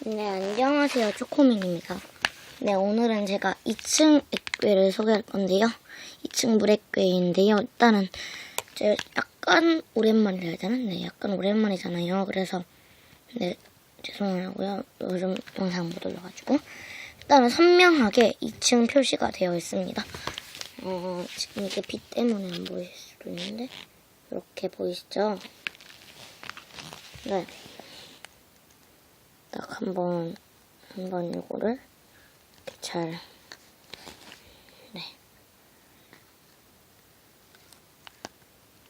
네, 안녕하세요. 초코민입니다. 네, 오늘은 제가 2층 액괴를 소개할 건데요. 2층 물액괴인데요. 일단은 제가 약간 오랜만이라 해야 되나? 네, 약간 오랜만이잖아요. 그래서 네, 죄송하고요. 요즘 영상 못 올려가지고. 일단은 선명하게 2층 표시가 되어 있습니다. 어, 지금 이게 빛 때문에 안 보일 수도 있는데 이렇게 보이시죠? 네. 딱 한번 한번 이거를 이렇게 잘 네.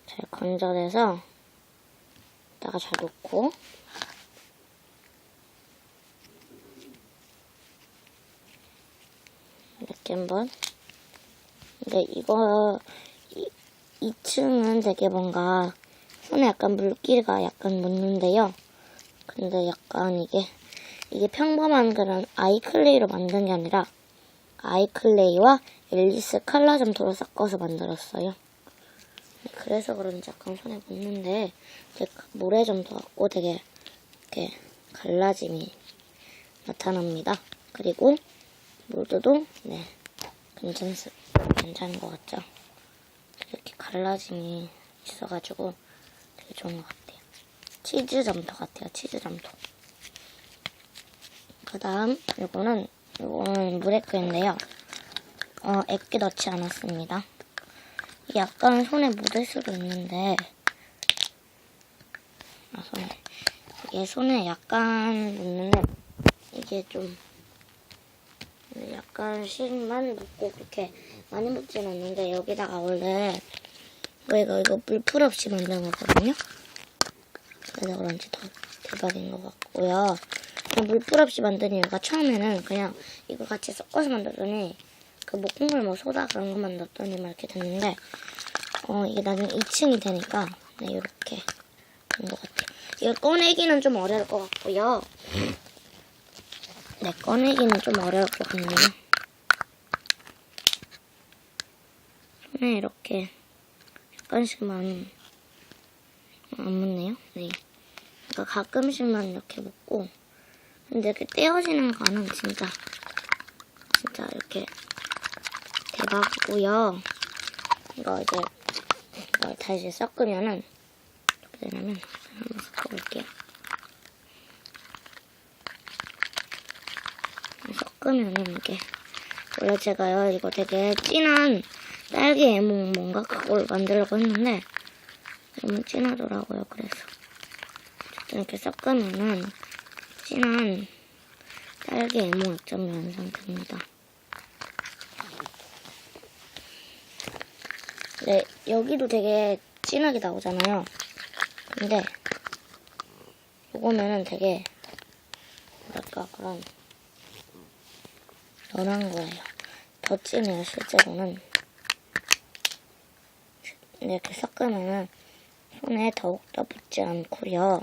잘 건져내서 이따가 잘 놓고 이렇게 한번 근데 이거 이, 2층은 되게 뭔가 손에 약간 물기가 약간 묻는데요. 근데 약간 이게 이게 평범한 그런 아이클레이로 만든 게 아니라 아이클레이와 앨리스 칼라 점토로 섞어서 만들었어요. 네, 그래서 그런지 약간 손에 묻는데 이제 모래 점도 같고 되게 이렇게 갈라짐이 나타납니다. 그리고 모드도 네 괜찮스 괜찮은 것 같죠? 이렇게 갈라짐이 있어가지고 되게 좋은 것 같아요. 치즈 점토 같아요. 치즈 점토. 그 다음 이거는 이거는 물에크인데요. 어, 액기 넣지 않았습니다. 약간 손에 묻을 수도 있는데 아 손에 이게 손에 약간 묻는데 이게 좀 약간씩만 묻고 그렇게 많이 묻지는 않는데 여기다가 원래 이거 이거 이거 물풀 없이 만든 거거든요. 그래서 그런지 더 대박인 것 같고요. 물풀 없이 만든 이유가 처음에는 그냥 이거 같이 섞어서 만들더니 그 목국물 뭐 소다 그런 것만 넣었더니 막 이렇게 됐는데 어 이게 나중에 2층이 되니까 네 이렇게 된 것 같아요. 이걸 꺼내기는 좀 어려울 것 같고요. 네 꺼내기는 좀 어려울 것 같네요. 손에 이렇게 약간씩만 안 묻네요. 네. 그러니까 가끔씩만 이렇게 묻고 근데 이렇게 떼어지는 거는 진짜 진짜 이렇게 대박이고요. 이거 이제 이걸 다시 섞으면은 어떻게 되냐면 한번 섞어볼게요. 섞으면은 이게 원래 제가요 이거 되게 진한 딸기 에몽 뭔가 그걸 만들려고 했는데 너무 진하더라고요. 그래서 어쨌든 이렇게 섞으면은 진한 딸기 에몽 액점이 완성됩니다. 네, 여기도 되게 진하게 나오잖아요. 근데 요거면은 되게 뭐랄까 그런 연한 거예요. 더 진해요, 실제로는. 이렇게 섞으면은 손에 더욱더 붙지 않고요.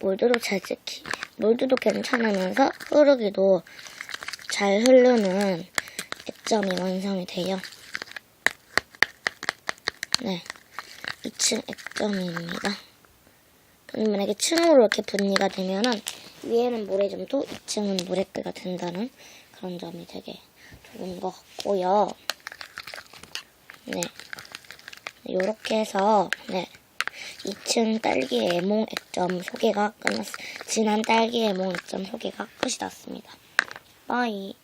몰드도 잘 찍히, 몰드도 괜찮으면서 흐르기도 잘 흐르는 액점이 완성이 돼요. 네. 2층 액점입니다. 만약에 층으로 이렇게 분리가 되면은 위에는 모래점도 2층은 모래크가 된다는 그런 점이 되게 좋은 것 같고요. 네. 요렇게 해서 네. 2층 딸기 애몽 액점 소개가 끝났, 진한 딸기 애몽 액점 소개가 끝이 났습니다. 빠이.